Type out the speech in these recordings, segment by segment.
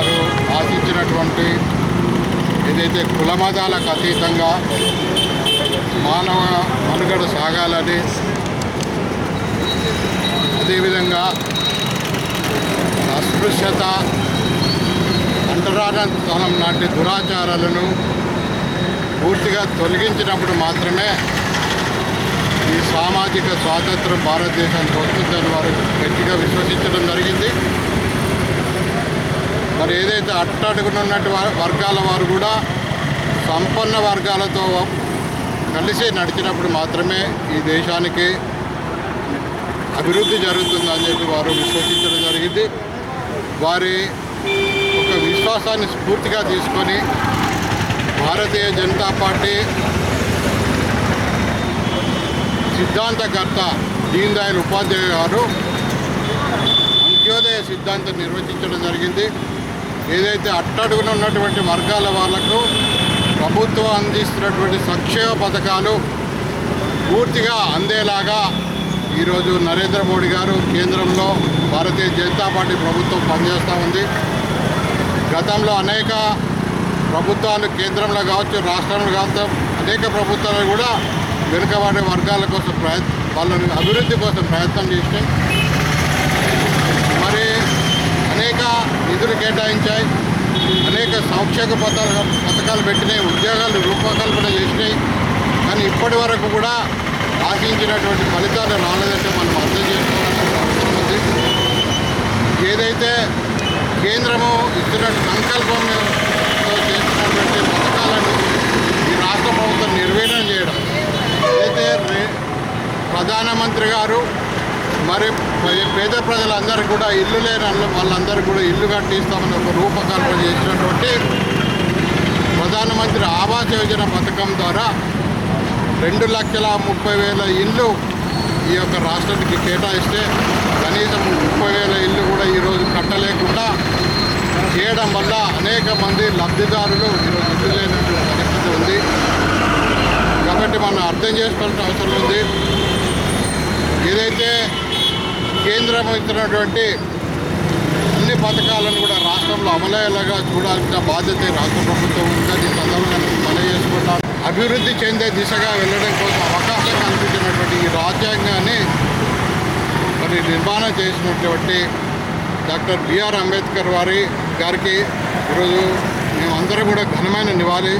వారు ఆశించినటువంటి ఏదైతే కులమతాలకు అతీతంగా మానవ మనుగడ సాగాలని అదేవిధంగా అస్పృశ్యత అంటరాడతనం లాంటి దురాచారాలను పూర్తిగా తొలగించినప్పుడు మాత్రమే ఈ సామాజిక స్వాతంత్రం భారతదేశానికి వస్తుందని వారు గట్టిగా మరి ఏదైతే వర్గాల వారు కూడా సంపన్న వర్గాలతో కలిసి నడిచినప్పుడు మాత్రమే ఈ దేశానికి అభివృద్ధి జరుగుతుందని చెప్పి వారు విశ్వసించడం జరిగింది. వారి ఒక విశ్వాసాన్ని స్ఫూర్తిగా తీసుకొని భారతీయ జనతా పార్టీ సిద్ధాంతకర్త దీన్ దయాళ్ ఉపాధ్యాయ గారు అంత్యోదయ సిద్ధాంతం నిర్వచించడం జరిగింది. ఏదైతే అట్టడుగున ఉన్నటువంటి వర్గాల వాళ్ళకు ప్రభుత్వం అందిస్తున్నటువంటి సంక్షేమ పథకాలు పూర్తిగా అందేలాగా ఈరోజు నరేంద్ర మోడీ గారు కేంద్రంలో భారతీయ జనతా పార్టీ ప్రభుత్వం పనిచేస్తూ ఉంది. గతంలో అనేక ప్రభుత్వాలు కేంద్రంలో కావచ్చు రాష్ట్రంలో కావచ్చు అనేక ప్రభుత్వాలు కూడా వెనుకబడే వర్గాల కోసం ప్రయత్ వాళ్ళని అభివృద్ధి కోసం ప్రయత్నం చేసినాయి మరి అనేక నిధులు కేటాయించాయి. అనేక సంక్షేమ పథకాలు పథకాలు పెట్టినాయి. ఉద్యోగాలు రూపకల్పన చేసినాయి. కానీ ఇప్పటి వరకు కూడా ఆశించినటువంటి ఫలితాలు రాలేదంటే మనం అర్థం చేసుకోవాల్సిన అవసరం ఉంది. ఏదైతే కేంద్రము ఇస్తున్న సంకల్పంతో చేస్తున్నటువంటి పథకాలను ఈ రాష్ట్ర ప్రభుత్వం నిర్వీర్యం చేయడం ఏదైతే ప్రధానమంత్రి గారు మరి పేద ప్రజలందరికీ కూడా ఇల్లు లేని వాళ్ళందరూ వాళ్ళందరికీ కూడా ఇల్లు కట్టిస్తామని ఒక రూపకల్పన చేసినటువంటి ప్రధానమంత్రి ఆవాస్ యోజన పథకం ద్వారా రెండు లక్షల ముప్పై వేల ఇల్లు ఈ యొక్క రాష్ట్రానికి కేటాయిస్తే కనీసం ముప్పై వేల ఇల్లు కూడా ఈరోజు కట్టలేకుండా చేయడం వల్ల అనేక మంది లబ్ధిదారులు ఈరోజు ఇల్లు లేనటువంటి పరిస్థితి ఉంది. కాబట్టి మనం అర్థం చేసుకోవాల్సిన అవసరం ఉంది. ఏదైతే కేంద్రం ఇస్తున్నటువంటి అన్ని పథకాలను కూడా రాష్ట్రంలో అమలయ్యేలాగా చూడాల్సిన బాధ్యత రాష్ట్ర ప్రభుత్వం ఉందని సందర్భంగా నేను మనవి చేసుకుంటాను అభివృద్ధి చెందే దిశగా వెళ్ళడం కోసం అవకాశం కల్పించినటువంటి ఈ రాజ్యాంగాన్ని మరి నిర్మాణం చేసినటువంటి డాక్టర్ బిఆర్ అంబేద్కర్ వారి గారికి ఈరోజు మేమందరం కూడా ఘనమైన నివాళి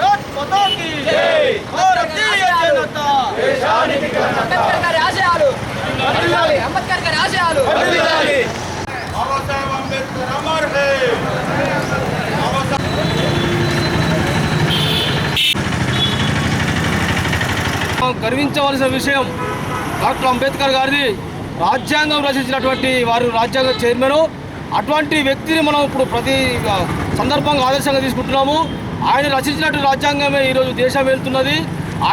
భారత్ మాతా కీ జై భారతీయ జనతా అంబేద్కర్ గారి ఆశయాలు వర్ధిల్లాలి. అంబేద్కర్ గారి ఆశయాలు వర్ధిల్లాలి బాబాసాహెబ్ అంబేద్కర్ అమర్ హై గర్వించవలసిన విషయం డాక్టర్ అంబేద్కర్ గారిది రాజ్యాంగం రచించినటువంటి వారు రాజ్యాంగ చైర్మన్. అటువంటి వ్యక్తిని మనం ఇప్పుడు ప్రతి సందర్భంగా ఆదర్శంగా తీసుకుంటున్నాము. ఆయన రచించినట్టు రాజ్యాంగమే ఈరోజు దేశం వెళ్తున్నది.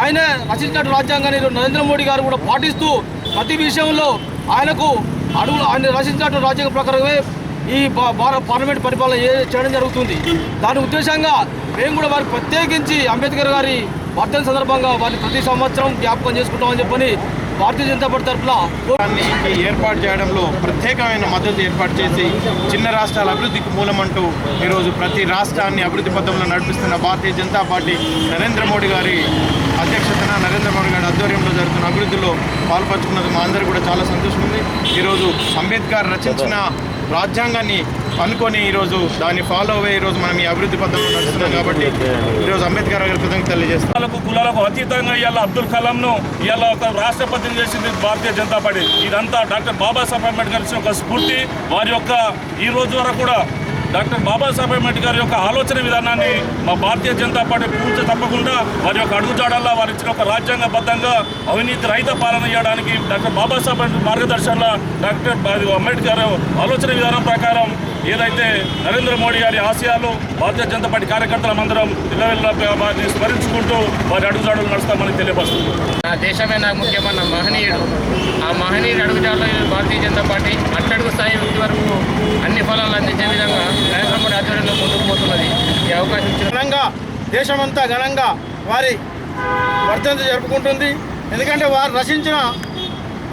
ఆయన రచించినట్టు రాజ్యాంగాన్ని ఈరోజు నరేంద్ర మోడీ గారు కూడా పాటిస్తూ ప్రతి విషయంలో ఆయనకు అడుగులు ఆయన రచించినట్టు రాజ్యాంగం ప్రకారమే ఈ భారత పార్లమెంట్ పరిపాలన చేయడం జరుగుతుంది. దాని ఉద్దేశంగా మేము కూడా వారికి ప్రత్యేకించి అంబేద్కర్ గారి వర్ధన సందర్భంగా వారిని ప్రతి సంవత్సరం జ్ఞాపకం చేసుకుంటామని చెప్పని భారతీయ జనతా పార్టీ తరఫున ఏర్పాటు చేయడంలో ప్రత్యేకమైన మద్దతు ఏర్పాటు చేసి చిన్న రాష్ట్రాల అభివృద్ధికి మూలమంటూ ఈరోజు ప్రతి రాష్ట్రాన్ని అభివృద్ధి పథంలో నడిపిస్తున్న భారతీయ జనతా పార్టీ నరేంద్ర మోడీ గారి అధ్యక్షతన నరేంద్ర మోడీ గారి ఆధ్వర్యంలో జరుగుతున్న అభివృద్ధిలో పాల్పంచుకున్నది మా అందరూ కూడా చాలా సంతోషం ఉంది. ఈరోజు అంబేద్కర్ రచించిన రాజ్యాంగాన్ని అనుకొని ఈరోజు దాన్ని ఫాలో అయ్యే ఈరోజు మనం ఈ అభివృద్ధి పథకంలో నడుస్తున్నాం కాబట్టి ఈరోజు అంబేద్కర్ గారి కృతజ్ఞత తెలియజేస్తాం. కులాలకు కులాలకు అతీతంగా ఇవాళ అబ్దుల్ కలాంను ఇవాళ ఒక రాష్ట్రపతిని చేసింది భారతీయ జనతా పార్టీ. ఇదంతా డాక్టర్ బాబాసాహెబ్ అంబేద్కర్ ఇచ్చిన ఒక స్ఫూర్తి. వారి యొక్క ఈ రోజు వరకు కూడా డాక్టర్ బాబాసాహెబ్ అంబేద్కర్ యొక్క ఆలోచన విధానాన్ని మా భారతీయ జనతా పార్టీ పూర్తి తప్పకుండా వారి యొక్క అడుగుజాడల్లో వారు ఇచ్చిన ఒక రాజ్యాంగబద్ధంగా అవినీతి రహిత పాలన చేయడానికి డాక్టర్ బాబాసాహెబ్ మార్గదర్శనంలో డాక్టర్ అంబేద్కర్ ఆలోచన విధానం ప్రకారం ఏదైతే నరేంద్ర మోడీ గారి ఆశయాలు భారతీయ జనతా పార్టీ కార్యకర్తలందరం ఇళ్ళ వారిని స్మరించుకుంటూ వారి అడుగుజాడలు నడుస్తామని తెలియపరుస్తుంది. నా దేశమే నాకు ముఖ్యమన్న మహనీయుడు. ఆ మహనీయుడు అడుగుజాడలో ఈ భారతీయ జనతా పార్టీ అట్టడుగు స్థాయి వ్యక్తి వరకు అన్ని ఫలాలు అందించే విధంగా నరేంద్ర మోడీ ఆధ్వర్యంలో ముందుకు పోతున్నది ఈ అవకాశం ఘనంగా దేశమంతా ఘనంగా వారి వర్ధంతి జరుపుకుంటుంది. ఎందుకంటే వారు రచించిన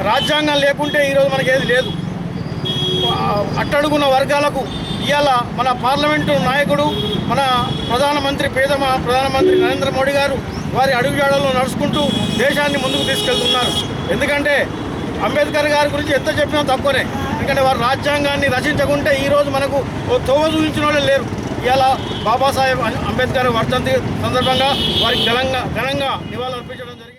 రాజ్యాంగం లేకుంటే ఈరోజు మనకి ఏది లేదు. అట్టడుగున్న వర్గాలకు ఇవాళ మన పార్లమెంటు నాయకుడు మన ప్రధానమంత్రి పేదమ ప్రధానమంత్రి నరేంద్ర మోడీ గారు వారి అడుగుజాడల్లో నడుచుకుంటూ దేశాన్ని ముందుకు తీసుకెళ్తున్నారు. ఎందుకంటే అంబేద్కర్ గారి గురించి ఎంత చెప్పినా తక్కువనే. ఎందుకంటే వారు రాజ్యాంగాన్ని రచించకుంటే ఈరోజు మనకు ఓ తోవ చూపించిన వాళ్ళు లేరు. ఇవాళ బాబాసాహెబ్ అంబేద్కర్ వర్ధంతి సందర్భంగా వారికి ఘనంగా ఘనంగా నివాళులర్పించడం జరిగింది.